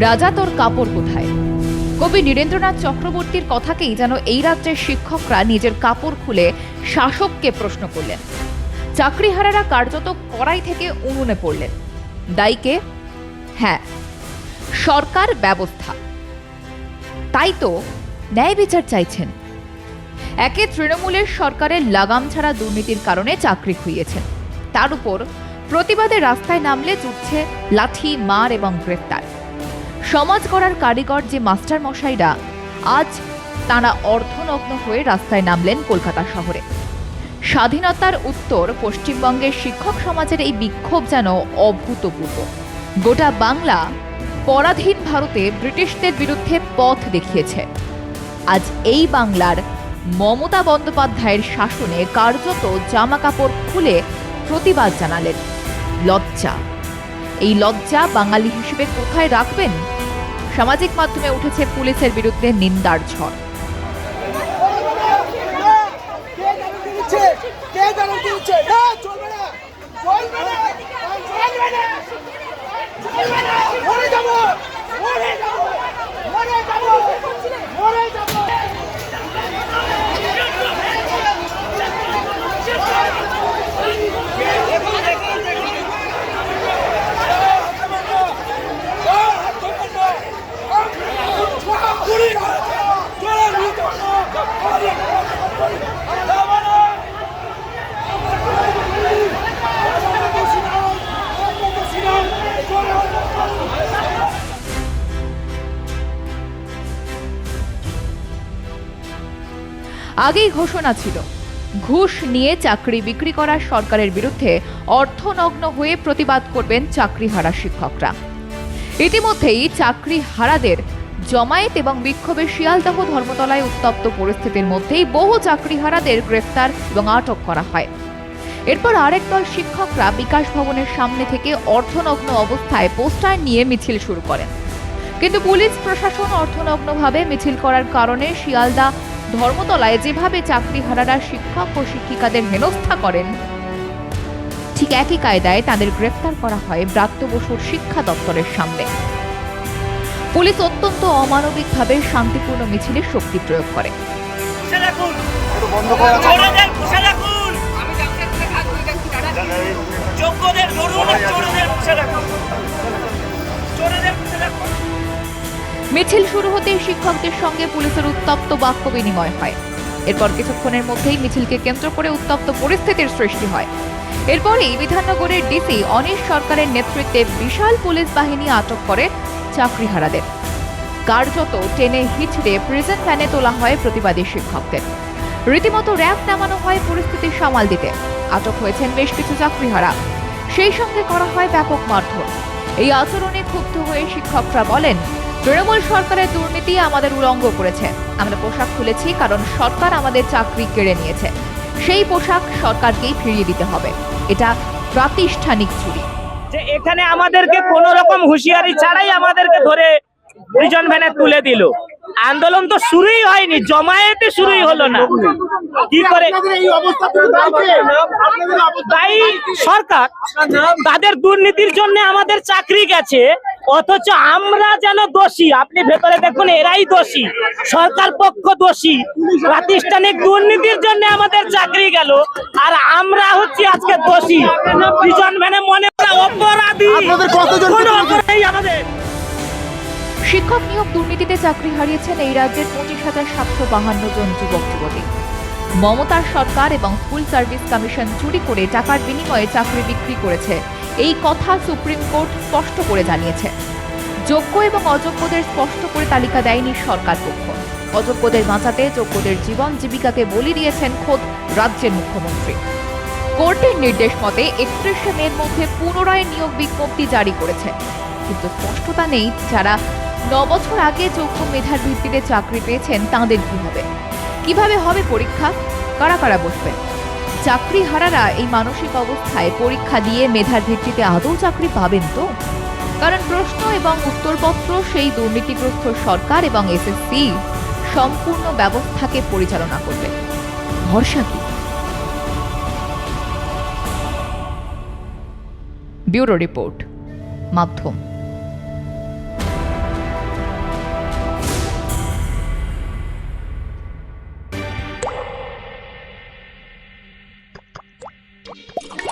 রাজা, তোর কাপড় কোথায়? কবি নীরেন্দ্রনাথ চক্রবর্তীর কথাকেই যেন এই রাজ্যের শিক্ষকরা নিজের কাপড় খুলে শাসককে প্রশ্ন করলেন। চাকরিহারারা কার্যত কড়াই থেকে উনুনে পড়লেন। দায়ীকে হ্যাঁ সরকার ব্যবস্থা। তাই তো ন্যায় বিচার চাইছেন। একে তৃণমূলের সরকারের লাগাম ছাড়া দুর্নীতির কারণে চাকরি খুইয়েছেন। তার উপর প্রতিবাদে রাস্তায় নামলে জুটছে লাঠি, মার এবং গ্রেফতার সমাজ গড়ার কারিগর যে মাস্টার মশাইরা আজ তারা অর্ধনগ্ন হয়ে রাস্তায় নামলেন কলকাতা শহরে। স্বাধীনতার উত্তর পশ্চিমবঙ্গের শিক্ষক সমাজের এই বিক্ষোভ যেন অভূতপূর্ব। গোটা বাংলা পরাধীন ভারতে ব্রিটিশদের বিরুদ্ধে পথ দেখিয়েছে। আজ এই বাংলার মমতা বন্দ্যোপাধ্যায়ের শাসনে কার্যত জামা কাপড় খুলে প্রতিবাদ জানালেন। লজ্জা। এই লজ্জা বাঙালি হিসেবে কোথায় রাখবেন? সামাজিক মাধ্যমে উঠেছে পুলিশের বিরুদ্ধে নিন্দার ঝড়। কে চলবে না। চলবে না চলবে না চলবে না মরে যাব মরে যাব মরে যাব মরে যাব আগেই ঘোষণা ছিল, ঘুষ নিয়ে চাকরি বিক্রি করা সরকারের বিরুদ্ধে অর্থনগ্ন হয়ে প্রতিবাদ করবেন চাকরি হারা শিক্ষকরা। ইতিমধ্যেই চাকরি হারাদের জমায়েত এবং বিক্ষোভে শিয়ালদাহ ধর্মতলায় উত্তপ্ত পরিস্থিতির মধ্যেই বহু চাকরিহারাদের গ্রেফতার এবং আটক করা হয়। এরপর আরেক দল শিক্ষকরা বিকাশ ভবনের সামনে থেকে অর্থনগ্ন অবস্থায় পোস্টার নিয়ে মিছিল শুরু করেন। কিন্তু পুলিশ, প্রশাসন অর্থনগ্নভাবে মিছিল করার কারণে শিয়ালদা ধর্মতলায় যেভাবে চাকরিহারারা শিক্ষক ও শিক্ষিকাদের হেনস্থা করেন, ঠিক একই কায়দায় তাদের গ্রেফতার করা হয় ব্রাত্য বসুর শিক্ষা দপ্তরের সামনে। পুলিশ অত্যন্ত অমানবিকভাবে শান্তিপূর্ণ মিছিলে শক্তি প্রয়োগ করে। মিছিল শুরু হতেই শিক্ষকদের সঙ্গে পুলিশের উত্তপ্ত বাক্য বিনিময় হয়। এরপর কিছুক্ষণের মধ্যেই মিছিলকে কেন্দ্র করে উত্তপ্ত পরিস্থিতির সৃষ্টি হয়। এরপরেই বিধাননগরের ডিসি অনিশ সরকারের নেতৃত্বে বিশাল পুলিশ বাহিনী আটক করে চাকরিহারাদের। কার্যত টেনে হিচড়ে প্রিজন ভ্যানে তোলা হয় প্রতিবাদী শিক্ষকদের। রীতিমতো র্যাব নামানো হয় পরিস্থিতি সামাল দিতে। আটক হয়েছেন বেশ কিছু চাকরিহারা। সেই সঙ্গে করা হয় ব্যাপক মারধর। এই আচরণে ক্ষুব্ধ হয়ে শিক্ষকরা বলেন তৃণমূল সরকারের দুর্নীতি আমাদের উলঙ্গ করেছে। আমরা পোশাক খুলেছি কারণ সরকার আমাদের চাকরি কেড়ে নিয়েছে। সেই পোশাক সরকারকেই ফিরিয়ে দিতে হবে। এটা প্রাতিষ্ঠানিক চুরি। যে এখানে আমাদেরকে কোন রকম হুঁশিয়ারি ছাড়াই আমাদেরকে ধরে প্রিজন ভ্যানে তুলে দিল। আন্দোলন তো শুরুই হয়নি জমায়েতে শুরুই হলো না। কি করে? তাই সরকার তাদের দুর্নীতির জন্য আমাদের চাকরি গেছে। অথচ আমরা যেন দোষী আপনি ভেতরে দেখুন এরাই দোষী সরকার পক্ষ দোষী। প্রাতিষ্ঠানিক দুর্নীতির জন্য আমাদের চাকরি গেল আর আমরা হচ্ছি আজকে দোষী। ভ্যানে মনে অপরাধী। আমাদের। শিক্ষক নিয়োগ দুর্নীতিতে চাকরি হারিয়েছেন এই রাজ্যের পঁচিশ হাজার সাতশো বাহান্ন জন যুবক যুবতী। মমতার সরকার এবং স্কুল সার্ভিস কমিশন চুরি করে টাকার বিনিময়ে চাকরি বিক্রি করেছে। এই কথা সুপ্রিম কোর্ট স্পষ্ট করে জানিয়েছে। যোগ্য এবং অযোগ্যদের স্পষ্ট করে তালিকা দেয়নি সরকার পক্ষ। অযোগ্যদের বাঁচাতে যোগ্যদের জীবন জীবিকাকে বলি দিয়েছেন খোদ রাজ্যের মুখ্যমন্ত্রী। কোর্টের নির্দেশ মতে একত্রিশে মের মধ্যে পুনরায় নিয়োগ বিজ্ঞপ্তি জারি করেছে। কিন্তু স্পষ্টতা নেই যারা বছর আগে যোগ্য মেধার ভিত্তিতে চাকরি পেয়েছেন তাঁদের কি হবে কীভাবে হবে পরীক্ষা? কারা কারা বসবেন? চাকরি হারারা এই মানসিক অবস্থায় পরীক্ষা দিয়ে মেধার ভিত্তিতে আদৌ চাকরি পাবেন তো? কারণ প্রশ্ন এবং উত্তরপত্র সেই দুর্নীতিগ্রস্ত সরকার এবং এসএসসি সম্পূর্ণ ব্যবস্থাকে পরিচালনা করবে। ভরসা কি? ব্যুরো রিপোর্ট, মাধ্যম। あ!